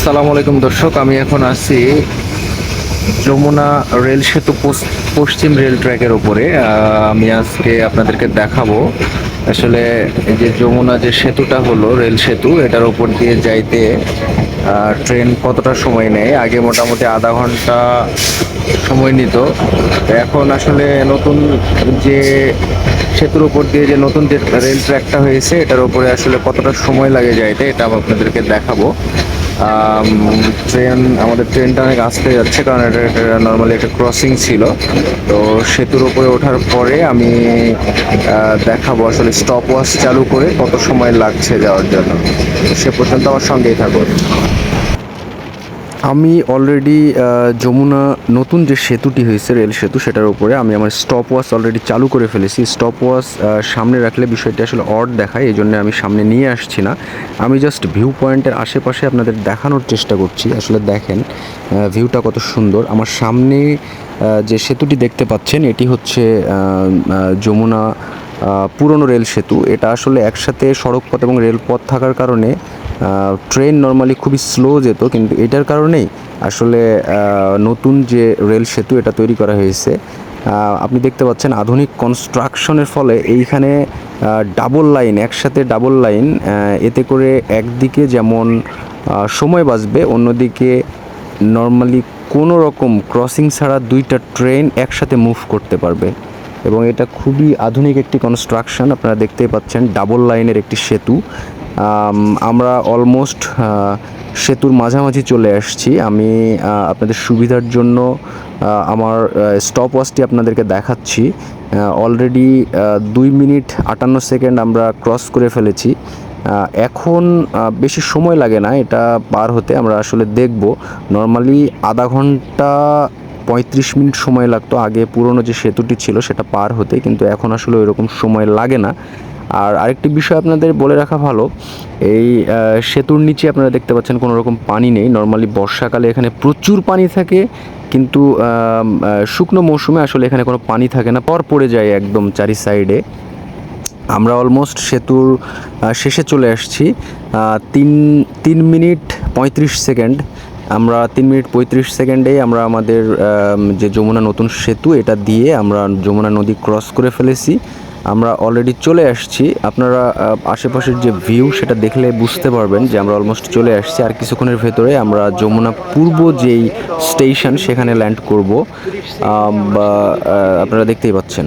সালাম আলাইকুম দর্শক, আমি এখন আছি যমুনা রেল সেতু পশ্চিম রেল ট্র্যাকের ওপরে আমি আজকে আপনাদেরকে দেখাবো আসলে যে যমুনা যে সেতুটা হলো রেল সেতু, এটার ওপর দিয়ে যাইতে ট্রেন কতটা সময় নেয়? আগে মোটামুটি আধা ঘণ্টা সময় নিত। এখন আসলে নতুন যে সেতুর উপর দিয়ে যে নতুন যে রেল ট্র্যাকটা হয়েছে, এটার উপরে আসলে কতটা সময় লাগে যাইতে, এটা আমি আপনাদেরকে দেখাবো। ট্রেন আমাদের ট্রেনটা অনেক আসতে যাচ্ছে, কারণ এটা নর্মালি একটা ক্রসিং ছিল। তো সেতুর উপরে ওঠার পরে আমি দেখাবো আসলে স্টপ ওয়াচ চালু করে কত সময় লাগছে যাওয়ার জন্য। সে পর্যন্ত আমার সঙ্গেই থাকুন। আমি অলরেডি যমুনা নতুন যে সেতুটি হয়েছে, রেল সেতু, সেটার উপরে আমি আমার স্টপ ওয়াচ অলরেডি চালু করে ফেলেছি। স্টপ ওয়াচ সামনে রাখলে বিষয়টি আসলে অড দেখায়, এই জন্য আমি সামনে নিয়ে আসছি না। আমি জাস্ট ভিউ পয়েন্টের আশেপাশে আপনাদের দেখানোর চেষ্টা করছি। আসলে দেখেন ভিউটা কত সুন্দর। আমার সামনে যে সেতুটি দেখতে পাচ্ছেন, এটি হচ্ছে যমুনা পুরনো রেল সেতু। এটা আসলে একসাথে সড়কপথ এবং রেলপথ থাকার কারণে ট্রেন নর্মালি খুবই স্লো যেত, কিন্তু এটার কারণেই আসলে নতুন যে রেল সেতু এটা তৈরি করা হয়েছে। আপনি দেখতে পাচ্ছেন আধুনিক কনস্ট্রাকশনের ফলে এইখানে ডাবল লাইন একসাথে ডাবল লাইন এতে করে একদিকে যেমন সময় বাঁচবে, অন্যদিকে নর্মালি কোনো রকম ক্রসিং ছাড়া দুইটা ট্রেন একসাথে মুভ করতে পারবে। এবং এটা খুবই আধুনিক একটি কনস্ট্রাকশন আপনারা দেখতেই পাচ্ছেন ডাবল লাইনের একটি সেতু। আমরা অলমোস্ট সেতুর মাঝামাঝি চলে আসছি। আমি আপনাদের সুবিধার জন্য আমার স্টপ ওয়াচটি আপনাদেরকে দেখাচ্ছি। অলরেডি দুই মিনিট আটান্ন সেকেন্ড আমরা ক্রস করে ফেলেছি। এখন বেশি সময় লাগে না, এটা পার হতে আমরা আসলে দেখব। নর্মালি আধা ঘণ্টা পঁয়ত্রিশ মিনিট সময় লাগতো। আগে পুরনো যে সেতুটি ছিল সেটা পার হতে, কিন্তু এখন আসলে ওইরকম সময় লাগে না। আর আরেকটি বিষয় আপনাদের বলে রাখা ভালো, এই সেতুর নিচে আপনারা দেখতে পাচ্ছেন কোনো রকম পানি নেই। নর্মালি বর্ষাকালে এখানে প্রচুর পানি থাকে, কিন্তু শুকনো মৌসুমে আসলে এখানে কোনো পানি থাকে না। পর পড়ে যায় একদম চারি সাইডে। আমরা অলমোস্ট সেতুর শেষে চলে আসছি। তিন তিন মিনিট পঁয়ত্রিশ সেকেন্ড। আমরা তিন মিনিট পঁয়ত্রিশ সেকেন্ডেই আমরা আমাদের যে যমুনা নতুন সেতু, এটা দিয়ে আমরা যমুনা নদী ক্রস করে ফেলেছি। আমরা অলরেডি চলে আসছি। আপনারা আশেপাশের যে ভিউ সেটা দেখলে বুঝতে পারবেন যে আমরা অলমোস্ট চলে আসছি। আর কিছুক্ষণের ভেতরে আমরা যমুনা পূর্ব যেই স্টেশন সেখানে ল্যান্ড করব। বা আপনারা দেখতেই পাচ্ছেন।